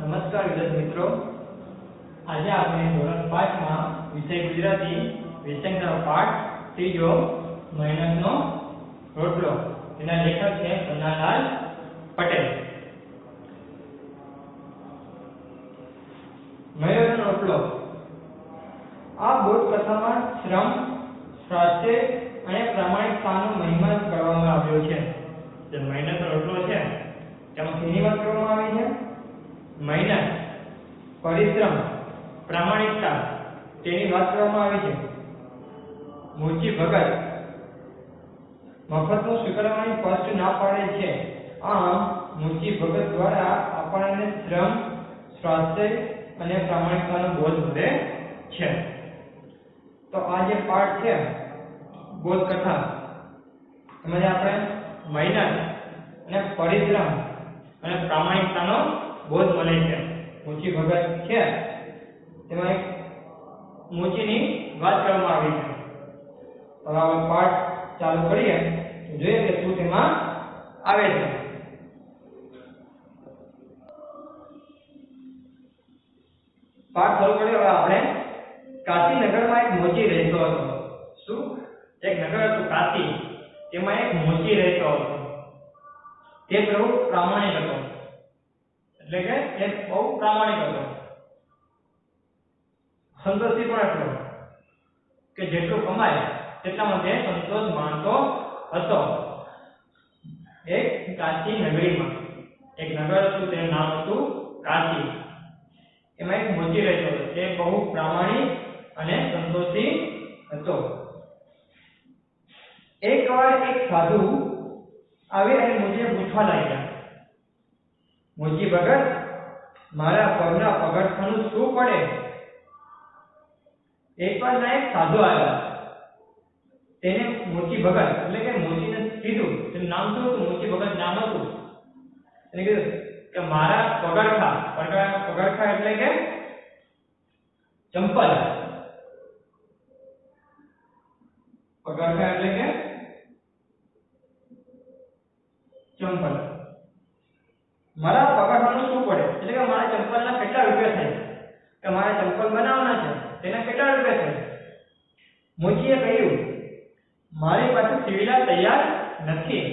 નમસ્કાર વિદ્યાર્થી મિત્રો. આજે આપણે ધોરણ 5 માં વિષય ગુજરાતી વિષયનો પાઠ ત્રીજો મહેનતનો રોટલો. એના લેખક છે કન્નાલાલ પટેલ. મહેનતનો રોટલો. આ બોધ કથામાં શ્રમ, સ્વાસ્થ્ય અને પ્રામાણિકતાનો મહિમા કરવામાં આવ્યો છે. જે મહેનતનો રોટલો છે, તેમાં વાત કરવામાં આવી છે? મહેનત પરિશ્રમ, પ્રામાણિકતા, તેની વાત કરવામાં આવી છે. મૂર્તિ ભગત મફતનું સ્વીકારવાની સ્પષ્ટ ના પાડે છે. આમ મૂર્તિ ભગત દ્વારા આપણને શ્રમ, સ્વાસ્થ્ય અને પ્રામાણિકતાનો બોધ મળે છે. તો આ જે પાઠ છે બોધ કથા એમાં આપણે મહેનત અને પરિશ્રમ અને પ્રામાણિકતાનો બોધ મળે છે. મોચી ભગત છે. તેમાં એક મોચીની વાત કરવામાં આવી છે. હવે આપણે પાઠ ચાલુ કરીએ તો જોઈએ કે શું તેમાં આવે છે. પાઠ શરૂ કરીએ, હવે આપણે કાશી નગરમાં એક મોચી રહેતો હતો. શું? એક નગર હતું કાશી. તેમાં એક મોચી રહેતો હતો. તે પ્રભુ પ્રામાણિક હતો. એટલે કે એક બહુ પ્રામાણિક હતો. સંતોષી પણ એટલો. કે જેટલું કમાય, તેટલામાં તે સંતોષ માનતો હતો. એક કાચી નગરીમાં, એક નગર હતું, તેનું નામ હતું કાચી એમાં એક મોચી રહેતો હતો, તે બહુ પ્રામાણિક અને સંતોષી હતો. એકવાર એક સાધુ આવી અને મુજે પૂછવા લાગ્યા મોચી ભગત, મારા પગના પગરખાનું શું પડે? એકવાર ના એક સાધુ આવ્યા. તેને મોચી ભગત, એટલે કે મોચીને કીધું, તેનું નામ શું હતું? મોચી ભગત નામ હતું. એને કીધું કે મારા પગરખા પગરખા એટલે કે ચંપલ. પગરખા એટલે કે ચંપલ. મારા પગરખાનું શું પડે એટલે કે મારા ચંપલના કેટલા રૂપિયા થાય કે બનાવવાના છે, તેના કેટલા રૂપિયા છે? મોચીએ કહ્યું, મારી પાસે સિવિલા તૈયાર નથી.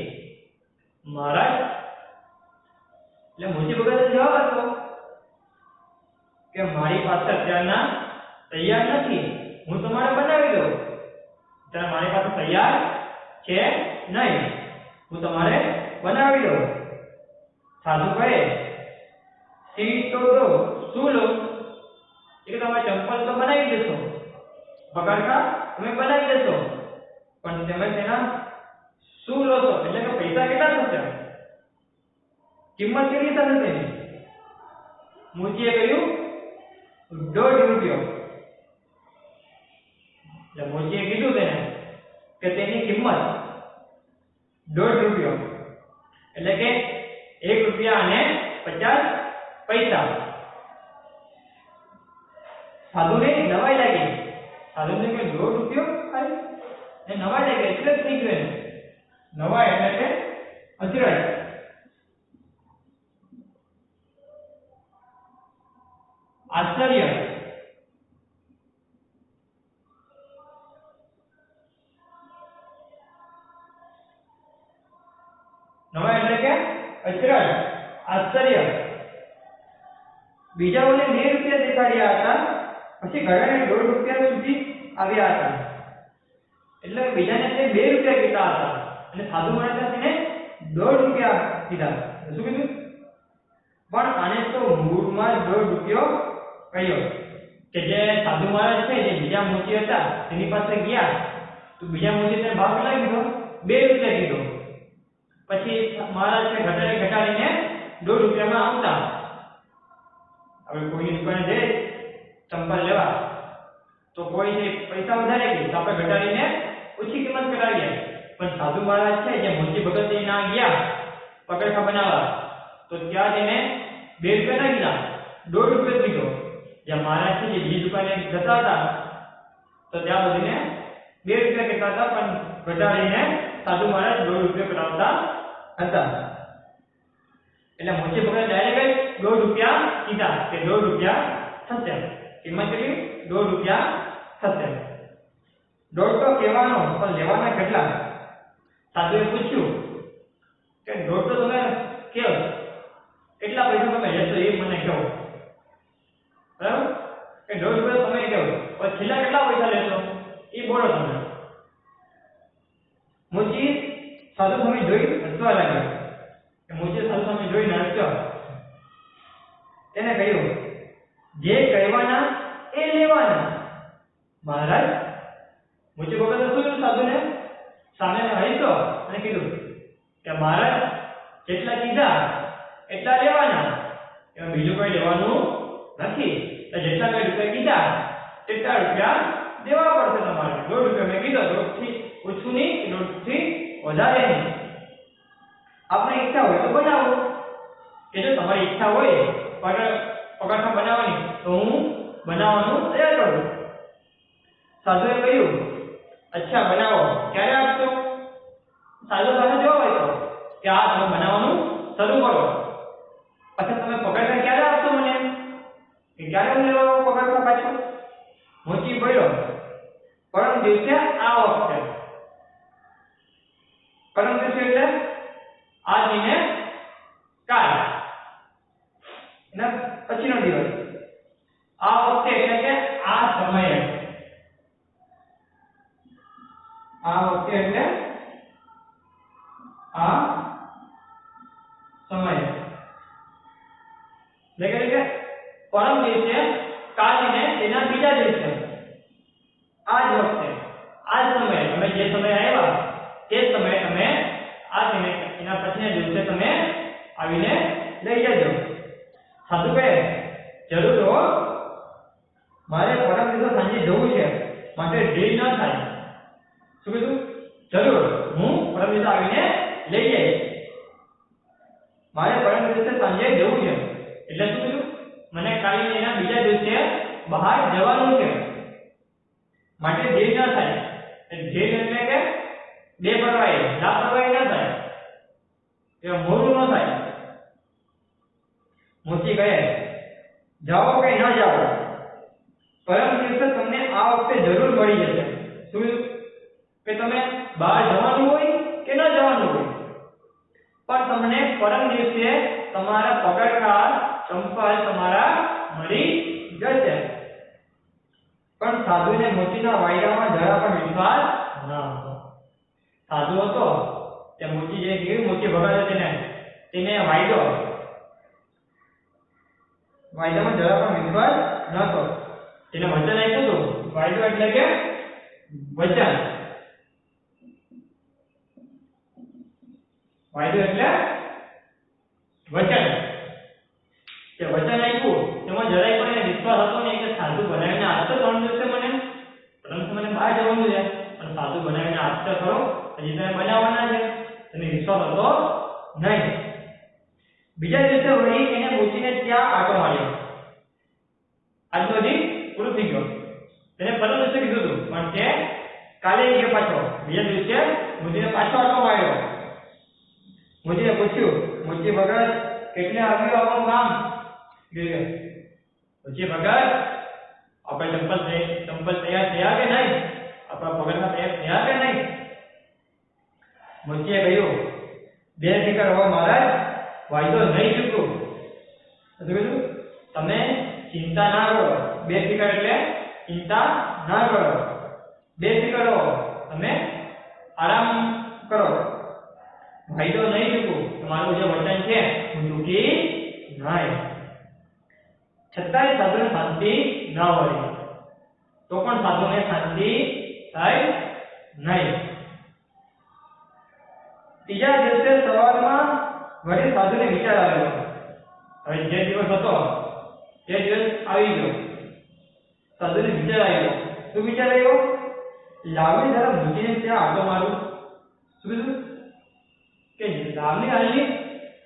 મહારાજ? એટલે મોચી ભગત જવાબ આપ્યો કે મારી પાસે અત્યારના તૈયાર નથી, હું તમારે બનાવી દઉં. ત્યારે મારી પાસે તૈયાર છે નહીં, હું તમારે બનાવી દઉં. સાધુ કહે સીટ તો દો, શું લો એ કે તમે ચપ્પલ તો બનાવી દેશો. પગારકા તમે બનાવી દેશો. પણ તમે તેના શું લો છો એટલે કે પૈસા કેટલા થશે? કિંમત કેટલી થશે તેની? મુજીએ કહ્યું દોઢ રૂપિયો. એટલે મોચીએ કીધું તેને કે તેની કિંમત દોઢ રૂપિયો. એટલે કે એક રૂપિયા અને પચાસ પૈસા. સાધુને નવાઈ લાગી સાધુને કે દોઢ રૂપિયો ખાલી એ નવાઈ લાગી એટલે જ થઈ ગયું એને. નવાઈ એટલે કે અચરજ આશ્ચર્ય. નવાઈ એટલે કે અચરજ આશ્ચર્ય. બીજાઓને બે રૂપિયા દેખાડ્યા હતા. પછી ઘણાને દોઢ રૂપિયા સુધી આવ્યા હતા. એટલે બીજાને તે બે રૂપિયા કીધા હતા. અને સાધુ માણસે તેને દોઢ રૂપિયા કીધા. શું કીધું? પણ આને તો મૂળમાં દોઢ રૂપિયો કહ્યો કે જે સાધુ મહારાજ છે, જે બીજા મોચી હતા, તેની પાસે ગયા. તો બીજા મોચી તેને ભાવ કેટલા કીધો? બે રૂપિયા કીધો. પછી મહારાજ છે ઘટાડી, ઘટાડીને દોઢ રૂપિયામાં આવતા. હવે કોઈની દુકાને જઈ ચંપલ લેવા તો કોઈ છે પૈસા વધારે ગઈ તો આપણે ઘટાડીને ઓછી કિંમત કરાવીએ પણ સાધુ મહારાજ છે જે મોચી ભગત ના ગયા પગરખા બનાવવા તો ત્યાં તેને બે રૂપિયા ના કીધા દોઢ રૂપિયા કીધો જ્યાં મહારાજ છે જે બીજી દુકાને જતા હતા તો ત્યાં બધીને બે રૂપિયા કહેતા હતા પણ ઘટાડીને સાધુ મહારાજ દોઢ રૂપિયા કરાવતા હતા એટલે મોચી ભગત ડાયરેક્ટ દોઢ રૂપિયા કીધા કે દોઢ રૂપિયા થશે કિંમત કેટલી? દોઢ રૂપિયા થશે. દોઢ તો કહેવાનો, પણ લેવાના કેટલા? સાધુએ પૂછ્યું? કે દોઢ તો તમે કેવો કેટલા પૈસા તમે લેશો એ મને કહો. બરાબર? કે દોઢ રૂપિયા તમે કહો. પણ છેલ્લા કેટલા પૈસા લેશો? એ બોલો તમે. મુચી સાધુ સ્વામી જોઈ હસવા લાગ્યો કે મુચી સાધુ સ્વામી જોઈને હસ્યો તેને કહ્યું, જે કહેવાના એ લેવાના મહારાજ, મુજબ વખત શું થયું સાધુને? સામે હસ્યો અને કીધું કે મહારાજ, જેટલા કીધા, એટલા લેવાના. એમાં બીજું કોઈ લેવાનું નથી. તો જેટલા મેં રૂપિયા કીધા, તેટલા રૂપિયા દેવા પડશે તમારે. દોઢ રૂપિયા મેં કીધો, દોઢથી ઓછું નહીં, દોઢથી વધારે નહીં. આપણે ઈચ્છા હોય તો બનાવો. કે જો તમારી ઈચ્છા હોય પગાર પગારખા બનાવવાની, તો હું બનાવવાનું તૈયાર કરું સાધુએ કહ્યું, અચ્છા, બનાવો. ક્યારે આપશો? સાધુ પાસે જવાબ આપ્યો કે આ તમે બનાવવાનું શરૂ કરો. પછી તમે પગારખા ક્યારે આપશો મને? કે ક્યારે મને પગારમાં પાછો? મોચી પડ્યો. પરમ દિવસે આ વખતે. પરમ દિવસે એટલે આજ ને કાલ. એના પછીનો દિવસ આ વખતે એટલે કે આ સમયે આ વખતે એટલે આ સમયે એટલે કે પરમ દિવસે કાલને તેના બીજા દિવસે આ જ વખતે આ જ સમયે તમે જે સમયે આવ્યા તે જ સમયે તમે આ સમય એના પછીના દિવસે તમે આવીને લઈ જજો સાધુ કહે જરૂર હો મારે પરમ દિવસે સાંજે જવું છે માટે દેરી ન થાય શું કીધું જરૂર હું પરમ દિવસે આવીને લઈ જઈશ મારે પરમ દિવસે સાંજે જવું છે. એટલે શું કીધું મને કાલે એના બીજા દિવસે બહાર જવાનું છે. માટે દેર ન થાય. દેર એટલે કે બે પરવાઈ લાપરવાહી ન થાય. કે મોડું ન થાય. મોચી કહે, જાઓ કે ન જાઓ? પરમ દિવસે તમને આ વખતે જરૂર મળી જશે. શું કે તમે બહાર જવાનું હોય કે ન જવાનું હોય? પણ તમને પરમ દિવસે તમારા પગરખાં ચંપલ તમારા મળી જશે. પણ સાધુને મોતીના વાયરામાં જરા પણ વિશ્વાસ ન હતો. સાધુ હતો, તે મોતી જે કેવી મોતી ભગત તેને તેને વાયદો. વાયદામાં જરા પણ વિશ્વાસ ન હતો તેને વચન આપ્યું હતું. વાયદો એટલે કે વચન. વાયદો એટલે વચન. તે વચન આપ્યું તેમાં જરાય પણ એને વિશ્વાસ હતો નહીં કે સાધુ બનાવીને આપતો ત્રણ દિવસે મને. પરંતુ મને બહાર જવાનું છે. પણ સાધુ બનાવીને આપતો ખરો, હજી તમે બનાવવાના છે. તેને વિશ્વાસ હતો નહીં. બીજા દિવસે વળી એને પૂછીને ત્યાં આટો માર્યો. આજનો દી પૂરું થઈ ગયો. તેને પરમ દિવસે કીધું હતું પણ તે કાલે ગયો પાછો, બીજા દિવસે મુજીને પાછો આટો માર્યો. મુજીને પૂછ્યું, મુજે ભગત, કેટલે આવ્યું આપણું કામ ગયો મુજે ભગત, આપણે ચંપલ થઈ ચંપલ તૈયાર થયા કે નહીં? આપણા પગલમાં તૈયાર થયા કે નહીં? મુજે કહ્યું બે ફિકર હો મહારાજ, વાયદો નહીં ચૂકવું. શું કીધું? તમે ચિંતા ના કરો. બે ફિકર એટલે ચિંતા ના કરો. બે ફિકર હો, તમે આરામ કરો. વાયદો નહીં ચૂકવું તમારું જે વચન છે હું ચૂકી નહીં છતાંય સાધુને શાંતિ ન હોય. તો પણ સાધુને શાંતિ થાય નહીં. ત્રીજા દિવસે સવારમાં વળી સાધુને વિચાર આવ્યો. હવે જે દિવસ હતો, તે દિવસ આવી ગયો. સાધુને વિચાર આવ્યો. શું વિચાર આવ્યો? લાવણી જરા મૂકીને ત્યાં આટો મારું. શું કે લાવની હાલની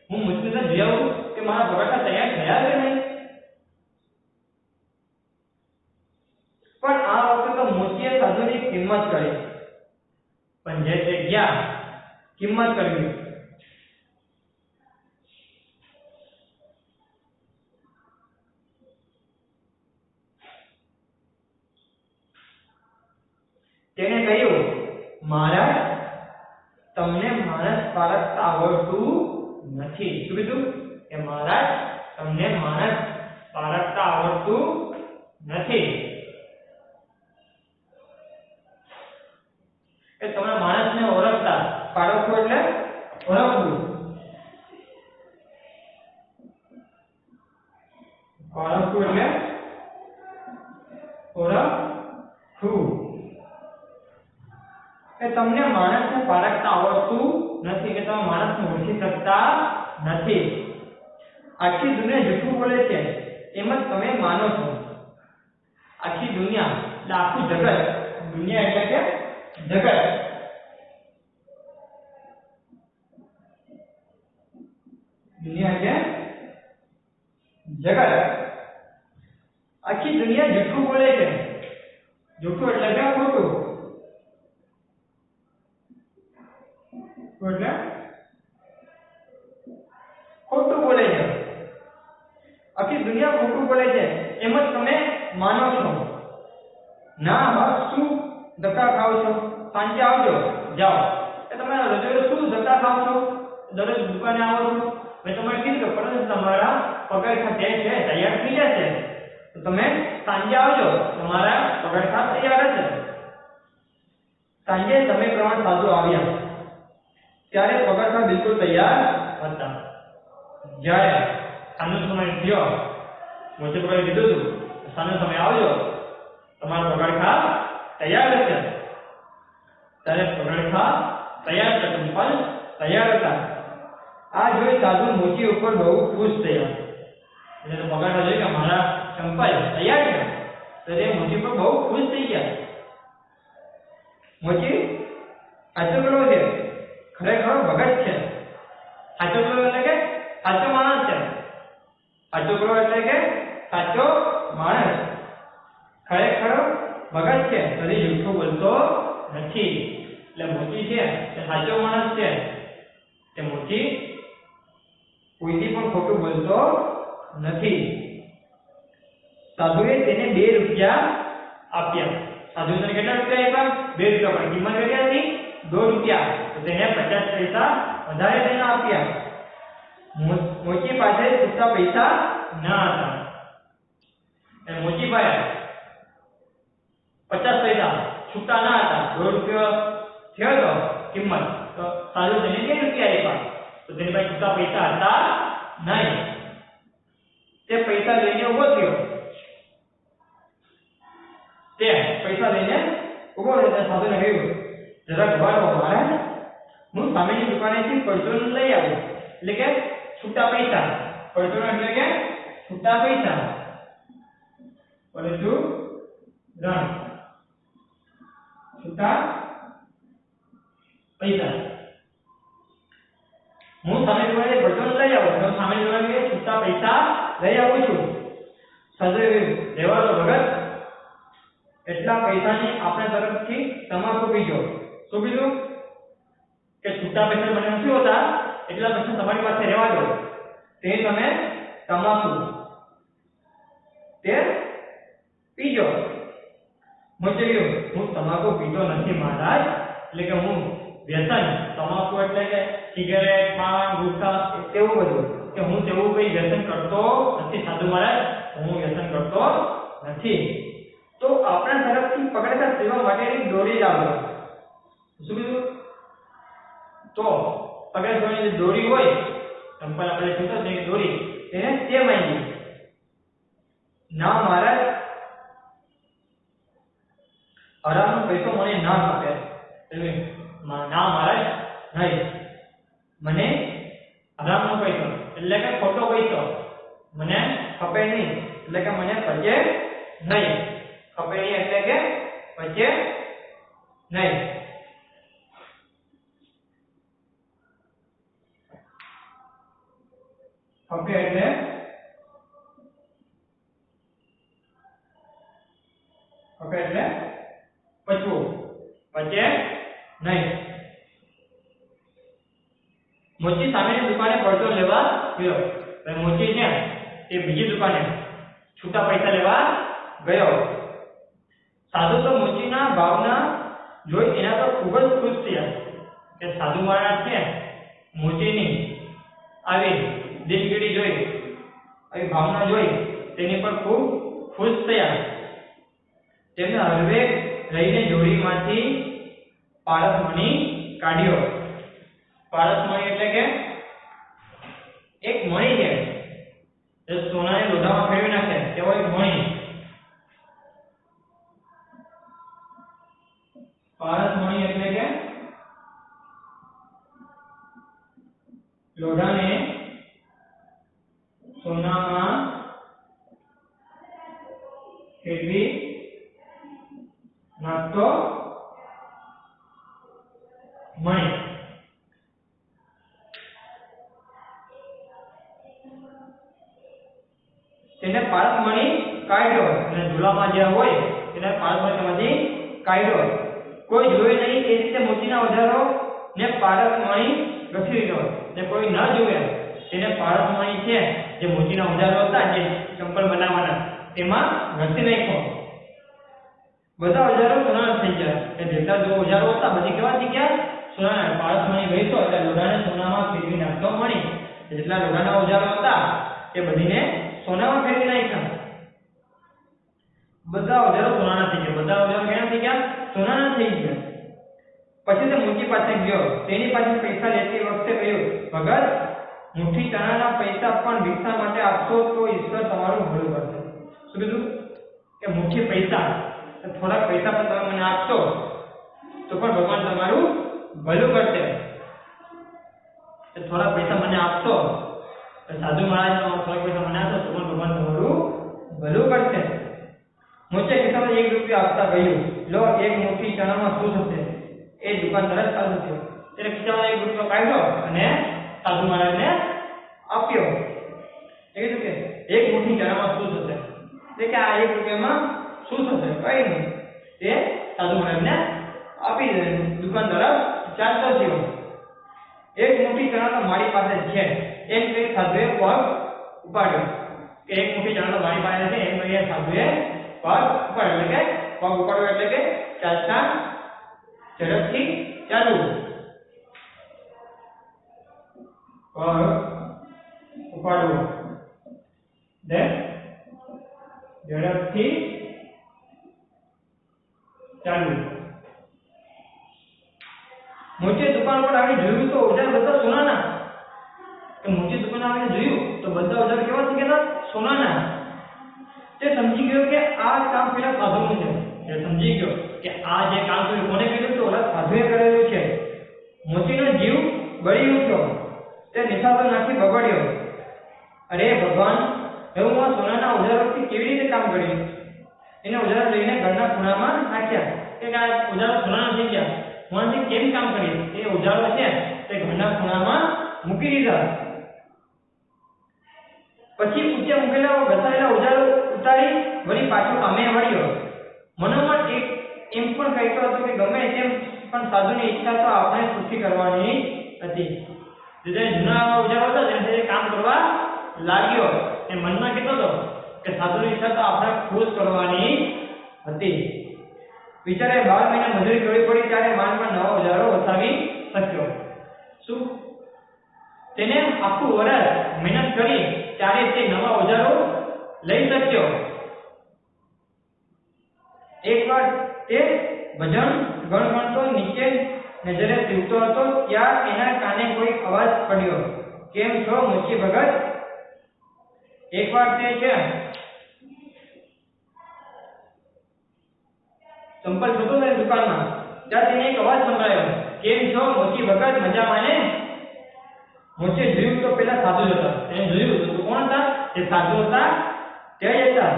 હું મુશ્કેલ જોઈ આવું કે મારા પ્રવાસા તૈયાર થયા કે નહીં પણ આ વખતે તો મોતીએ સાધુની કિંમત કરી પણ જે તે ગયા કિંમત કરી તેને કહ્યું મારા તમને માણસ પારખતા આવડતું નથી. શું કીધું? કે મહારાજ, તમને માણસ પારખતા આવડતું નથી. કે તમે માણસને ઓળખતા. પારખવું એટલે ઓળખવું પારખવું એટલે ઓળખવું કે તમને માણસને પારખતા આવડતું નથી કે તમે માણસને ઓળખી શકતા નથી. આખી દુનિયા જૂઠું બોલે છે, એમ જ તમે માનો છો. આખી દુનિયા, એટલે આખું જગત, દુનિયા એટલે કે જગત. દુનિયા એટલે જગત. આખી દુનિયા જૂઠું બોલે છે. જૂઠું એટલે કે ખોટું. ખોટું એટલે ખોટું બોલે છે. આખી દુનિયા ખોટું બોલે છે. એમ જ તમે માનો છો. ના, બસ શું ધક્કા ખાવ છો? સાંજે આવજો. જાઓ. એ તમે રજોઈ શું ધક્કા ખાવ છો? દરરોજ દુકાને આવો છો? મેં તમને કીધું કે પરંતુ તમારા પગાર જે છે, તૈયાર થઈ જશે તો તમે સાંજે આવજો. તમારા પગાર ખાત તૈયાર હશે સાંજે તમે પ્રમાણ સાધુ આવ્યા. ત્યારે પગારખા બિલકુલ તૈયાર હતા. જ્યારે સાંજનો સમય થયો મોટે પગાર કીધું હતું સાંજનો સમય આવજો, તમારો પગારખા તૈયાર હશે ત્યારે પગારખા તૈયાર હતા પણ તૈયાર હતા. આ જોઈ સાધુ મોચી ઉપર બહુ ખુશ થયા. એટલે તો પગારખા જોઈ કે, મારા ચંપલ તૈયાર છે. તો તે મોચી પર બહુ ખુશ થઈ ગયા. મોચી સાચો પેલો છે ખરેખર ભગત છે. સાચો પેલો એટલે કે સાચો માણસ છે. સાચો પેલો એટલે કે સાચો માણસ. ખરેખર ભગત છે. કદી જૂઠું બોલતો નથી. એટલે મોચી છે તે સાચો માણસ છે. તે મોચી કોઈથી પણ ખોટું બોલતો નથી. સાધુએ તેને બે રૂપિયા આપ્યા. સાધુને કેટલા રૂપિયા આપ્યા? બે રૂપિયા પણ. કિંમત કેટલી હતી? દો રૂપિયા તો તેને પચાસ પૈસા વધારે તેને આપ્યા મો- મોચી પાસે છૂટા પૈસા ન હતા એ મોચીભાઈ પચાસ પૈસા છૂટા ના હતા દો રૂપિયા થયો તો કિંમત તો સાધુ તેને બે રૂપિયા આપ્યા તો તેની પાસે છૂટા પૈસા હતા નહીં તે પૈસા લઈને ઊભો થયો તે પૈસા લઈને ઊભો થયો ત્યારે સાધુને કહ્યું ઊભા રહો મહારાજ, હું સામેની દુકાનેથી પરચુરણ લઈ આવું એટલે કે છૂટા પૈસા. પરચુરણ એટલે કે છૂટા પૈસા. પરચુરણ છૂટા પૈસા. હું સામે દુકાને પરચુરણ લઈ આવું છું સામે દુકાને છૂટા પૈસા લઈ આવું છું. સદૈવ રહેવા દો ભગત, એટલા પૈસાની આપણે તરફથી તમાકુ પીજો. શું બીજું કે છૂટા પૈસા મને નથી હોતા, એટલા પૈસા તમારી પાસે રહેવા દો. તે તમે તમાકુ તે પીજો. મુજબ હું તમાકુ પીતો નથી મહારાજ, એટલે કે હું વ્યસન તમાકુ એટલે કે સિગરેટ પાન ગુટખા તેવું બધું. કે હું તેવું કઈ વ્યસન કરતો નથી. સાધુ મહારાજ, હું વ્યસન કરતો નથી. તો આપણા તરફથી પકડતા સેવા માટેની દોરી લાવો. શું કીધું? તો પગડ ધોવાની દોરી હોય સંપલ આપણે શું તેની દોરી એને તે માંગી ના મારા હરામનો પૈસો મને ના ખપે એટલે ના મારા નહીં. મને હરામનો પૈસો, એટલે કે ખોટો પૈસો, મને ખપે નહીં. એટલે કે મને પચે નહીં. ખપે નહીં એટલે કે પચે નહીં. ખપે એટલે ખપે એટલે પચવું પચે નહીં મોચી સામેની દુકાને પડતો લેવા ગયો હવે મોચી છે તે બીજી દુકાને છૂટા પૈસા લેવા ગયો સાધુ તો મોચીના ભાવના જોઈ એના પર ખૂબ જ ખુશ થયા કે સાધુ મહારાજ છે મોચીની આવી દિલગીરી જોઈ, આવી ભાવના જોઈ, તેની પર ખૂબ ખુશ થયા. તેમને હળવે લઈને જોડીમાંથી પારસમણી કાઢ્યો. પારસમણી એટલે કે એક મણી છે. જે સોનાને લોઢામાં ફેરવી નાખે તેવો એક મણી. પારસમણી એટલે કે લોઢાને સોનામાં ફેરવી મણી પારસમણી કાઢ્યો અને ઝૂલામાં જે હોય, તેને પારસમણીમાંથી કાઢ્યો કોઈ જોઈ નહીં, એ રીતે મોતીના વધારો ને પારસમણી ઘસી દીધો ને કોઈ ન જોવે તેને પારસમણી છે, જે મોતીના ઓજારો હતા, જે ચંપલ બનાવવાના તેમાં રસી નાખ્યો બધા ઓજારો સોનાના થઈ ગયા. કે જેટલા જો ઓજારો હતા બધી કેવા થઈ ગયા? સોનાના. પારસમણી ગઈ તો એટલે લોઢાને સોનામાં ફેરવી નાખતો મણી. જેટલા લોઢાના ઓજારો હતા, એ બધીને સોનામાં ફેરવી નાખ્યા. બધા ઓજારો સોનાના થઈ ગયા. બધા ઓજારો કેના થઈ ગયા? સોનાના થઈ ગયા. પછી તે મોચી પાસે ગયો. તેની પાસે પૈસા લેતી વખતે કહ્યું, ભગત મુઠ્ઠી ચણાના પૈસા પણ ભિક્ષા માટે આપશો તો ઈશ્વર તમારું ભલું કરશે. શું કીધું? કે મુઠ્ઠી પૈસા. થોડા પૈસા પણ તમે મને આપશો, તો પણ ભગવાન તમારું ભલું કરશે. થોડા પૈસા મને આપશો. સાધુ મહારાજ થોડા પૈસા મને આપશો, તો પણ ભગવાન તમારું ભલું કરશે. મોચે કિસાન એક રૂપિયા આપતા કહ્યું, લો, એક મુઠ્ઠી ચણામાં શું થશે? એ દુકાનદાર જ ચાલુ થયો. ત્યારે ખિસ્સામાં એક રૂપિયો કાઢ્યો અને સાધુ મહારાજને આપ્યો એ કીધું કે એક મુઠ્ઠી ચણામાં શું થશે તે કે આ એક રૂપિયામાં શું થશે કઈ નહીં તે સાધુ મહારાજને આપી દીધું દુકાન તરફ ચાલતો થયો એક મુઠ્ઠી ચણા તો મારી પાસે છે એમ કહી સાધુએ પગ ઉપાડ્યો કે એક મુઠ્ઠી ચણા તો મારી પાસે છે એમ કહી સાધુએ પગ ઉપાડ્યો એટલે કે પગ ઉપાડ્યો એટલે કે ચાલતા ઝડપથી ચાલવું પગ ઉપાડવો. Then, ઝડપથી ચાલવું. મોચે દુકાન પર આવીને જોયું તો ઓજાર બધા સોનાના. મોચે દુકાન આવીને જોયું તો બધા ઓજાર કેવા છે ગયા સોનાના. તે સમજી ગયો કે આ કામ પેલા સાધુનું છે. તે સમજી ગયો કે આ જે કામ કર્યું, કોને કર્યું? તો ઓલા સાધુએ કરેલું છે. મોચીનો જીવ બળી ઉઠ્યો. તે નિશાસો નાખી બગડ્યો અરે ભગવાન, હવે હું આ સોનાના ઓજારોથી કેવી રીતે કામ કર્યું એને ઓજારો લઈને ઘરના ખૂણામાં નાખ્યા કે આ ઓજારો સોનાના થઈ ગયા. હું આથી કેમ કામ કરી એ ઓજારો છે તે ઘરના ખૂણામાં મૂકી દીધા. પછી ઊંચે મૂકેલા ઘસાયેલા ઓજારો ઉતારી વળી પાછો કામે વળ્યો મનોમન એક એમ પણ કહેતો હતો કે ગમે તેમ, પણ સાધુની ઈચ્છા તો આપણે પૂરી કરવાની હતી. જે જૂના ઉજારો હતા તેને કામ કરવા લાગ્યો એ મનમાં કહેતો હતો કે સાધુની ઈચ્છા તો આપણે ખુશ કરવાની હતી. વિચારે બાર મહિના મજૂરી કરવી પડી ત્યારે માનમાં નવો ઓજારો વસાવી શક્યો. શું? તેને આખું વર્ષ મહેનત કરી ત્યારે તે નવા ઓજારો લઈ શક્યો. એકવાર તે ભજન ગણગણતો નીચે નજરે જીવતો હતો, ત્યાં એના કાને કોઈ અવાજ પડ્યો, કેમ છો મોચી ભગત? એકવાર તે છે. સંપલ જોતો ને દુકાનમાં. ત્યાં તેને એક અવાજ સંભળાયો. કેમ છો? મોચી ભગત, મજામાં ને? મોચે જોયું તો પેલા સાધુ જ હતા. એને જોયું તો કોણ હતા? તે સાધુ હતા. તે હતા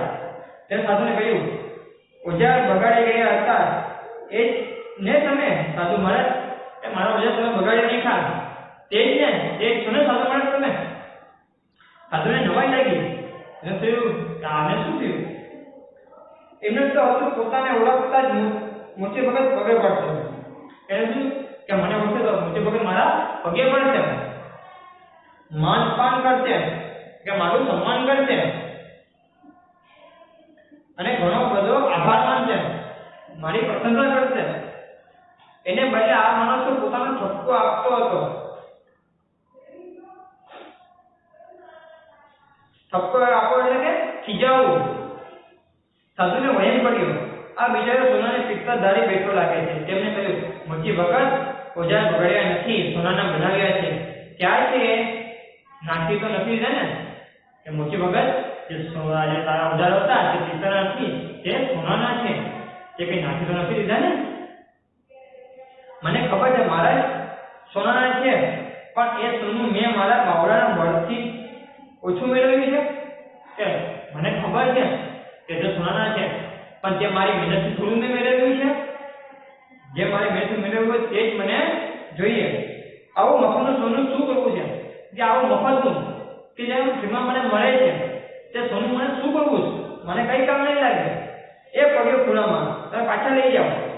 તે સાધુને કહ્યું, ઓજાર બગાડી ગયા હતા. એ ને તમે? સાધુ મહારાજ, એ મારા ઓજાર તમે બગાડી નહીં ખા. તે જ ને? તે છો ને સાધુ મહારાજ તમે? સાધુને નવાઈ લાગી એને થયું આને શું થયું? એમને તો હતું પોતાને ઓળખતા જ મોચે ભગત પગે પડશે. એને શું? કે મને ઓળખે તો મોચે ભગત મારા પગે પડશે. માન પાન કરશે. કે મારું સન્માન કરશે. અને ઘણો બધો આભાર માનશે. મારી પ્રશંસા કરશે. એને બદલે આ માણસ પોતાનો ઠપકો આપતો હતો. ઠપકો આપો એટલે કે ખીજાવવું સાધુને વહેમ પડ્યો. આ બિચારા સોનાને પિત્તળ ધારી બેઠો લાગે છે. તેમને કહ્યું, મોટી વખત ઓજાર બગડ્યા નથી, સોનાના બનાવ્યા છે. છે? એ? નાખી તો નથી છે ને? કે મોચી ભગત, જે સોના જે તારા ઓજાર હતા તે પિત્તળ નથી, તે સોનાના છે. તે કઈ નાખી તો નથી લીધા ને? મને ખબર છે મારા સોનાના છે. પણ એ સોનું મેં મારા બાવડાના બળથી ઓછું મેળવ્યું છે? કે મને ખબર છે કે જે સોનાના છે, પણ તે મારી મહેનતથી થોડું મેં મેળવ્યું છે, જે મારી મહેનતથી મેળવ્યું તે જ મને જોઈએ. આવું મફતનું સોનું શું કરવું છે? જે આવું મફતનું, કે જે જેમાં મને મળે છે, તે સોનું મને શું કરવું છે? મને કઈ કામ નહીં લાગે? એ પડ્યો ખૂણામાં. તમે પાછા લઈ જાઓ.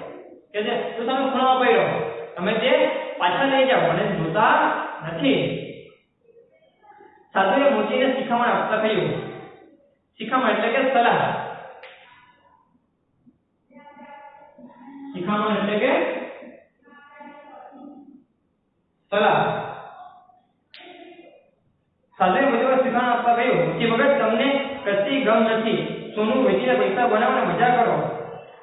કે જે, તો તમે ખૂણામાં પડ્યો. તમે તે પાછા લઈ જાઓ, મને જોતા નથી. સાધુએ મોચીને શિખામણ કહ્યું શિખામણ એટલે કે સલાહ શિખામણ એટલે કે સલાહ સાધુએ બધું શિખામણ આપતા કહ્યું કે ભગત તમને કશી ગમ નથી સોનું વેચીને પૈસા બનાવો મજા કરો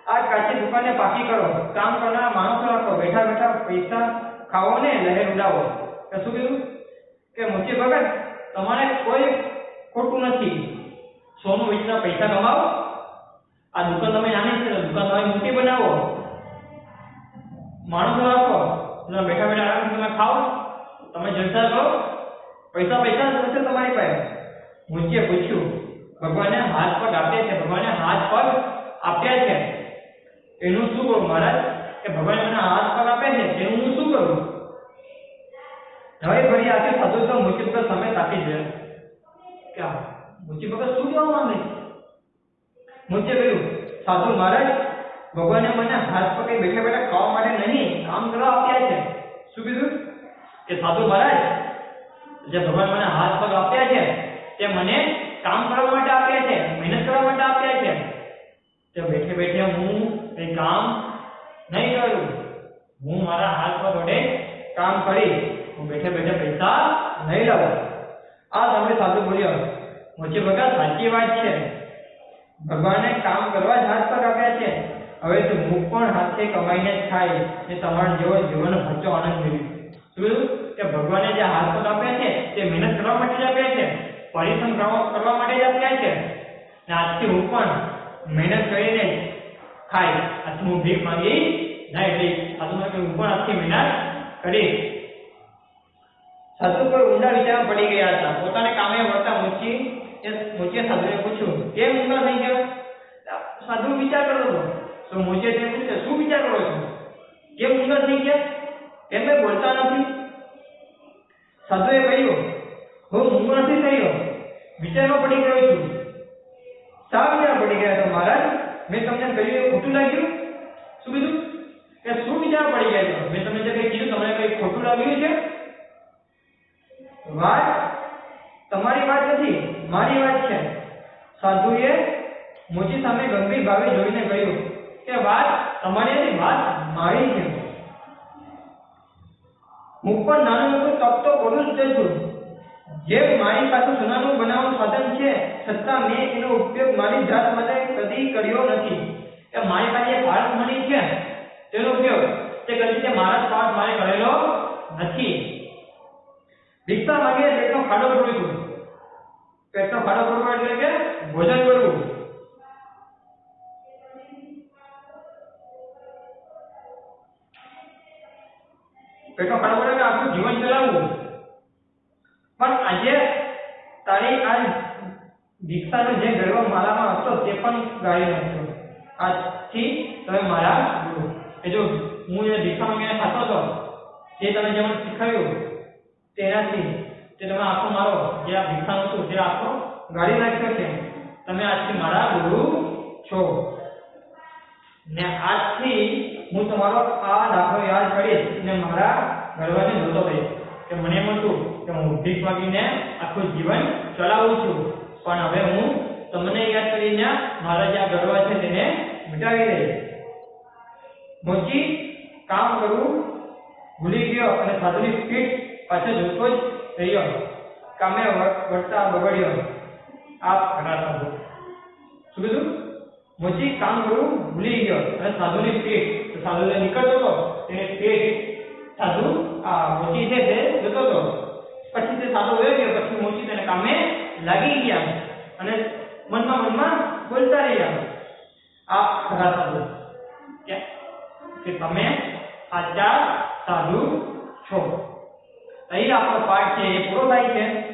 આ કાચી દુકાને પાકી કરો કામ કરનારા માણસો રાખો બેઠા બેઠા પૈસા ખાઓ ને લહેર ઉડાવો કશું કીધું કે મોચી ભગત તમારે કોઈ ખોટું નથી. સોનું વેચીને પૈસા કમાવો. આ દુકાન તમે નાની છે, દુકાન તમે મોટી બનાવો. માણસો રાખો. તમે બેઠા બેઠા આરામથી તમે ખાઓ. તમે જલસા કરો. પૈસા પૈસા થશે તમારી પાસે. મોચીએ પૂછ્યું, ભગવાને હાથ પગ આપ્યા છે, ભગવાને હાથ પગ આપ્યા છે. એનું શું કરું મહારાજ? કે ભગવાને મને હાથ પગ આપ્યા છે, તેનું હું શું કરું? હવે ફરી આજે સાધુ તો મુચી સમેત આપી છે. કે મુચી શું કહેવા માંગે મુચે કહ્યું, સાધુ મહારાજ, ભગવાને મને હાથ પકડી બેઠા બેઠા ખાવા માટે નહીં કામ કરવા આપ્યા છે. શું કીધું? કે સાધુ મહારાજ, જે ભગવાન મને હાથ પગ આપ્યા છે, તે મને કામ કરવા માટે આપ્યા છે, મહેનત કરવા માટે આપ્યા છે. તે બેઠે બેઠે હું કઈ કામ નહીં કરું. હું મારા હાથ પગ વડે કામ કરી હું બેઠે બેઠે પૈસા નહીં લાવું. આ તમે સાધુ બોલ્યો મોચી ભગા સાચી વાત છે. ભગવાને કામ કરવા જ હાથ પર આપ્યા છે. હવે તો હું પણ હાથે કમાઈને જ ખાઈ ને તમારા જેવો જીવન સાચો આનંદ મેળવી. શું કે ભગવાને જે હાથ પર આપ્યા છે, તે મહેનત કરવા માટે જ આપ્યા છે? પરિશ્રમ કરવા માટે જ આપ્યા છે? ને આજથી હું પણ મહેનત કરીને ખાય આજથી હું ભીખ માંગી ના એટલે. કે હું પણ આજથી મહેનત કરીશ સાધુ કોઈ ઊંડા વિચારમાં પડી ગયા હતા. પોતાને કામે વળતા મૂકી એ મૂકીએ સાધુને પૂછ્યું, કેમ ઊંડા થઈ ગયા? સાધુ વિચાર કરો છો. તો મૂકીએ તે પૂછે શું વિચાર કરો છો? કેમ ઊંડા થઈ ગયા? કેમ મેં બોલતા નથી. સાધુએ કહ્યું, હું ઊંઘો નથી થયો. વિચારમાં પડી ગયો છું. શા વિચાર પડી ગયા તો મહારાજ? મેં તમને કહ્યું ખોટું લાગ્યું? શું કીધું? કે શું વિચાર પડી ગયા મેં તમને જે કંઈ કીધું, તમને કંઈ ખોટું લાગ્યું છે? વાત તમારી વાત નથી, મારી વાત છે. સાધુએ મોચી સામે ગંભીર ભાવે જોઈને કહ્યું કે, વાત તમારી નથી વાત મારી છે. હું પણ નાનો મોટું તપ તો કરું જ છું જે મારી પાસે સોનાનું બનાવવાનું સાધન છે છતાં મેં એનો ઉપયોગ મારી જાત માટે કદી કર્યો નથી. કે મારી પાસે એક ભારત મની છે. તેનો ઉપયોગ તે કદી મારા પાસ મારે કરેલો નથી. ભિક્ષા માંગે પેટનો ખાડો પૂરું છું પેટનો ખાડો પૂરવો એટલે કે ભોજન કરવું પેટનો ખાડો પૂરવો એટલે આખું જીવન ચલાવવું પણ આજે તારી આ ભિક્ષાનો જે ગર્વ મારામાં હતો તે પણ ગાળી નાખ્યો આજથી તમે મારા ગુરુ એ જો હું જે ભિક્ષા માંગીને ખાતો હતો તે તમે જે મને શીખવ્યું તેનાથી તે તમે આખો મારો જે આ ભિક્ષાનું હતું જે આખો ગાળી નાખ્યો છે, તમે આજથી મારા ગુરુ છો. ને આજથી હું તમારો આ દાખલો યાદ કરીશ ને મારા ગર્વને જોતો થઈશ કે મને એમ હતું કે હું ભીખ માગીને આખું જીવન ચલાવું છું. પણ હવે હું તમને યાદ કરીને મારા જે આ ગરવા છે તેને મિટાવી દઈશ. મોચી કામ કરવું ભૂલી ગયો અને સાધુની પીઠ પાછળ જોતો જ રહ્યો કામે વળ- વળતા બગડ્યો. આ ઘણા સાધુ. શું કીધું? મોચી કામ કરવું ભૂલી ગયો. અને સાધુની પેટ, તો સાધુ નીકળતો હતો તેને પેટ સાધુ, આ મોચી છે તે જતો હતો પછી તે સાધુ વયો ગયો. પછી મોચી તેને કામે લાગી ગયા. અને મનમાં મનમાં બોલતા રહ્યા. આ ખરા સાધુ. કે તમે સાચા સાધુ છો. અહીં આપણો પાઠ છે એ પૂરો થાય છે.